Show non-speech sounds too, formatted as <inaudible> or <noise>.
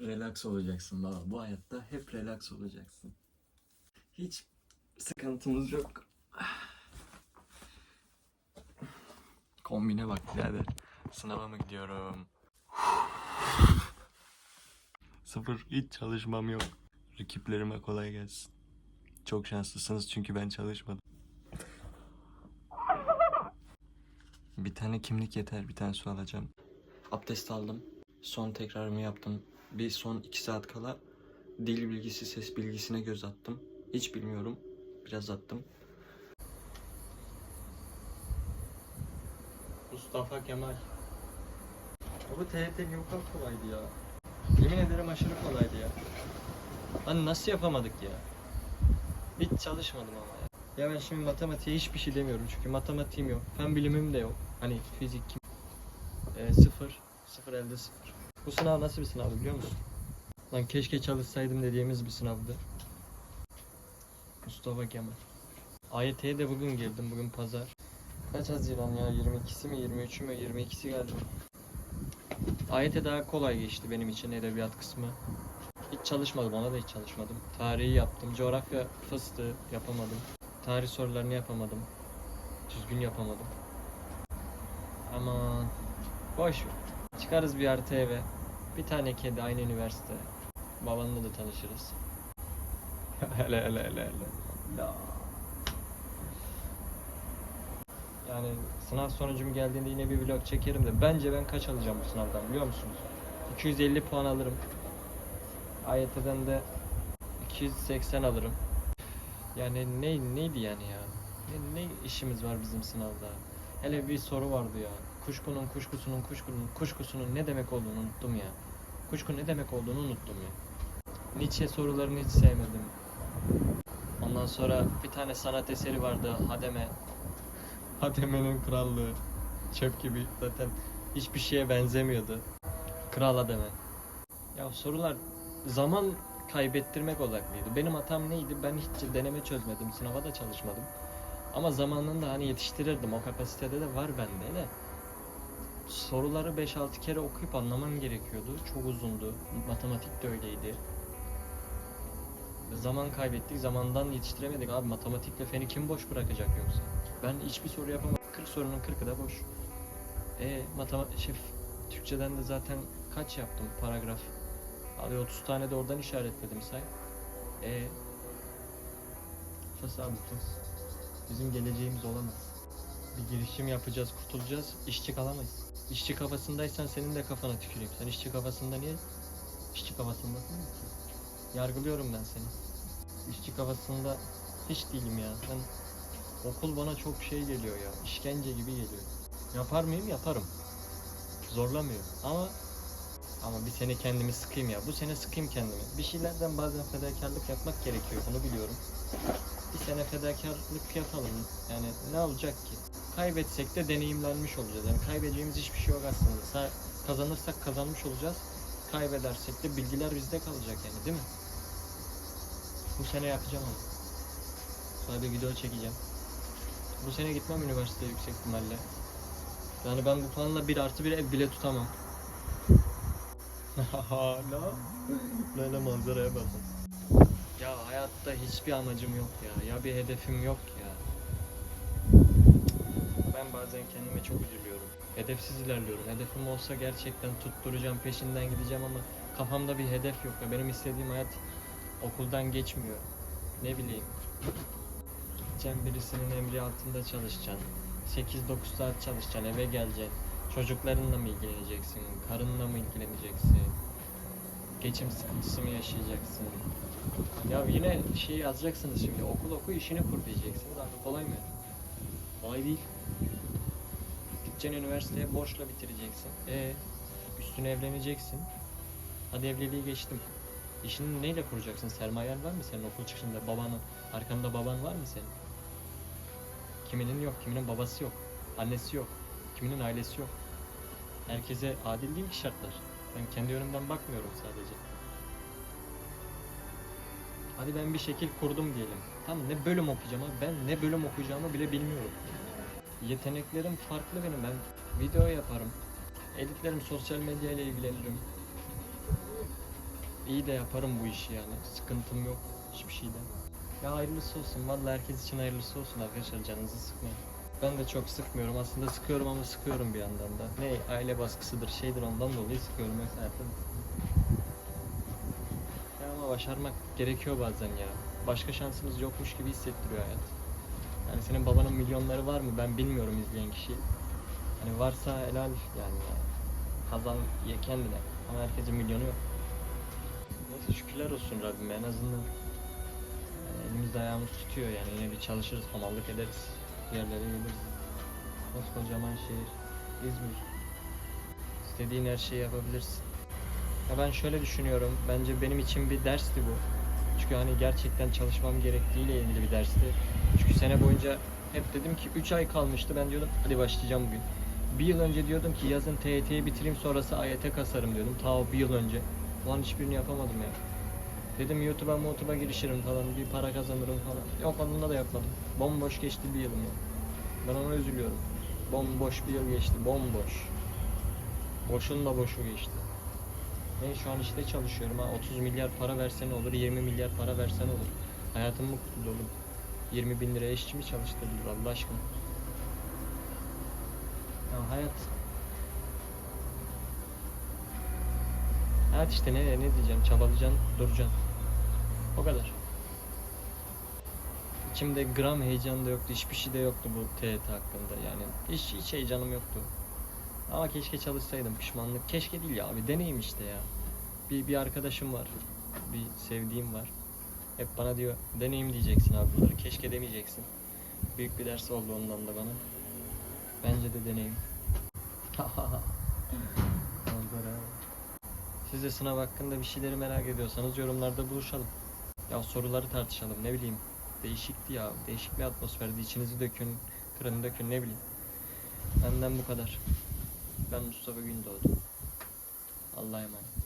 Relax olacaksın baba. Bu hayatta hep relax olacaksın. Hiç sıkıntımız yok. Kombine bak birader. Sınava mı gidiyorum? Sıfır hiç çalışmam yok. Rakiplerime kolay gelsin. Çok şanslısınız çünkü ben çalışmadım. Bir tane kimlik yeter. Bir tane su alacağım. Abdest aldım. Son tekrarımı yaptım. Bir son iki saat kala dil bilgisi, ses bilgisine göz attım. Hiç bilmiyorum. Biraz attım. Mustafa Kemal. Bu TRT yok kolaydı ya. Yemin ederim aşırı kolaydı ya. Lan nasıl yapamadık ya? Hiç çalışmadım ama ya. Ya ben şimdi matematiğe hiçbir şey demiyorum çünkü matematiğim yok. Fen bilimim de yok. Hani fizik, kim... Ee, sıfır. Sıfır elde sıfır. Bu sınav nasıl bir sınavdı biliyor musun? Lan keşke çalışsaydım dediğimiz bir sınavdı. Mustafa Kemal. AYT'ye de bugün girdim. Bugün pazar. Kaç Haziran ya? 22'si mi 23'ü mü? 22'si galiba. AYT daha kolay geçti benim için edebiyat kısmı. Hiç çalışmadım ona da hiç çalışmadım. Tarihi yaptım. Coğrafya fıstığı yapamadım. Tarih sorularını yapamadım. Düzgün yapamadım. Aman boş ver. Çıkarız bir artı eve. Bir tane kedi aynı üniversite. Babanla da tanışırız. <laughs> hele hele hele hele. Ya. Yani sınav sonucum geldiğinde yine bir vlog çekerim de bence ben kaç alacağım bu sınavdan biliyor musunuz? 250 puan alırım. AYT'den de 280 alırım. Yani ne neydi yani ya? Ne, ne işimiz var bizim sınavda? Hele bir soru vardı ya. Kuşkunun kuşkusunun kuşkunun kuşkusunun ne demek olduğunu unuttum ya. Kuşku ne demek olduğunu unuttum ya. Nietzsche sorularını hiç sevmedim. Ondan sonra bir tane sanat eseri vardı Hademe. Hademe'nin krallığı. Çöp gibi zaten hiçbir şeye benzemiyordu. Kral Hademe. Ya sorular zaman kaybettirmek odaklıydı. Benim hatam neydi? Ben hiç deneme çözmedim. Sınava da çalışmadım. Ama zamanında hani yetiştirirdim. O kapasitede de var bende de. Soruları 5-6 kere okuyup anlamam gerekiyordu. Çok uzundu. Matematik de öyleydi. Zaman kaybettik. Zamandan yetiştiremedik. Abi matematikle feni kim boş bırakacak yoksa? Ben hiçbir soru yapamadım. 40 sorunun 40'ı da boş. E matematik şey, Türkçeden de zaten kaç yaptım paragraf? Abi 30 tane de oradan işaretledim say. E fas. Bizim geleceğimiz olamaz. Bir girişim yapacağız, kurtulacağız. İşçi kalamayız. İşçi kafasındaysan senin de kafana tüküreyim. Sen işçi kafasında niye? İşçi kafasındasın mı? Yargılıyorum ben seni. İşçi kafasında hiç değilim ya. Ben okul bana çok şey geliyor ya. İşkence gibi geliyor. Yapar mıyım? Yaparım. Zorlamıyorum. Ama ama bir sene kendimi sıkayım ya. Bu sene sıkayım kendimi. Bir şeylerden bazen fedakarlık yapmak gerekiyor. Bunu biliyorum. Bir sene fedakarlık yapalım. Yani ne olacak ki? Kaybetsek de deneyimlenmiş olacağız. Yani kaybedeceğimiz hiçbir şey yok aslında. Sa- kazanırsak kazanmış olacağız. Kaybedersek de bilgiler bizde kalacak yani değil mi? Bu sene yapacağım onu. Sonra bir video çekeceğim. Bu sene gitmem üniversiteye yüksek ihtimalle. Yani ben bu puanla bir artı bir ev bile tutamam. <laughs> ne? Böyle manzaraya bakın. Ya hayatta hiçbir amacım yok ya. Ya bir hedefim yok ya. Bazen kendime çok üzülüyorum. Hedefsiz ilerliyorum. Hedefim olsa gerçekten tutturacağım, peşinden gideceğim ama kafamda bir hedef yok. Ya benim istediğim hayat okuldan geçmiyor. Ne bileyim. Gideceksin birisinin emri altında çalışacaksın. 8-9 saat çalışacaksın, eve geleceksin. Çocuklarınla mı ilgileneceksin? Karınla mı ilgileneceksin? Geçim sıkıntısı mı yaşayacaksın? Ya yine şey yazacaksınız şimdi okul oku işini kur diyeceksiniz abi kolay mı? Kolay değil. Gideceksin üniversiteye borçla bitireceksin. E üstüne evleneceksin. Hadi evliliği geçtim. İşini neyle kuracaksın? Sermayen var mı senin okul çıkışında? Babanın, arkanda baban var mı senin? Kiminin yok, kiminin babası yok. Annesi yok. Kiminin ailesi yok. Herkese adil değil ki şartlar. Ben kendi yönümden bakmıyorum sadece. Hadi ben bir şekil kurdum diyelim. Tamam ne bölüm okuyacağım abi ben ne bölüm okuyacağımı bile bilmiyorum. Yeteneklerim farklı benim. Ben video yaparım. Editlerim, sosyal medya ile ilgilenirim. iyi de yaparım bu işi yani. Sıkıntım yok hiçbir şeyden. Ya hayırlısı olsun. Vallahi herkes için hayırlısı olsun arkadaşlar. Canınızı sıkmayın. Ben de çok sıkmıyorum. Aslında sıkıyorum ama sıkıyorum bir yandan da. Ne aile baskısıdır şeydir ondan dolayı sıkıyorum. Yoksa hayatım ya ama başarmak gerekiyor bazen ya. Başka şansımız yokmuş gibi hissettiriyor hayat. Yani senin babanın milyonları var mı ben bilmiyorum izleyen kişi. Hani varsa helal yani ya. Kazan ye kendine. Ama herkesin milyonu yok. Neyse şükürler olsun Rabbime en azından. Yani elimizde ayağımız tutuyor yani yine bir çalışırız, hamallık ederiz. Yerlere geliriz. Koskocaman şehir, İzmir. İstediğin her şeyi yapabilirsin. Ya ben şöyle düşünüyorum. Bence benim için bir dersti bu. Çünkü hani gerçekten çalışmam gerektiğiyle ilgili bir dersti. Çünkü sene boyunca hep dedim ki 3 ay kalmıştı. Ben diyordum hadi başlayacağım bugün. Bir yıl önce diyordum ki yazın TYT'yi bitireyim sonrası AYT kasarım diyordum. Ta bir yıl önce. Ulan hiçbirini yapamadım ya. Dedim YouTube'a YouTube'a girişirim falan bir para kazanırım falan. Yok onunla da yapmadım. Bomboş geçti bir yılım ya. Ben ona üzülüyorum. Bomboş bir yıl geçti. Bomboş. Boşun da boşu geçti. Ben şu an işte çalışıyorum. Ha 30 milyar para versen olur 20 milyar para versen olur. Hayatım mutlu dolu 20 bin liraya işçi mi çalıştırılır Allah aşkına? Ya hayat. Hayat işte ne ne diyeceğim? Çabalayacaksın duracaksın. O kadar. İçimde gram heyecan da yoktu hiçbir şey de yoktu bu TYT hakkında. Yani hiç, hiç heyecanım yoktu ama keşke çalışsaydım pişmanlık. Keşke değil ya abi deneyim işte ya. Bir, bir arkadaşım var. Bir sevdiğim var. Hep bana diyor deneyim diyeceksin abi bunları. Keşke demeyeceksin. Büyük bir ders oldu ondan da bana. Bence de deneyim. <laughs> Siz de sınav hakkında bir şeyleri merak ediyorsanız yorumlarda buluşalım. Ya soruları tartışalım ne bileyim. Değişikti ya. Değişik bir atmosferdi. İçinizi dökün, kırın dökün ne bileyim. Benden bu kadar. Ben Mustafa Gündoğdu. Allah'a emanet.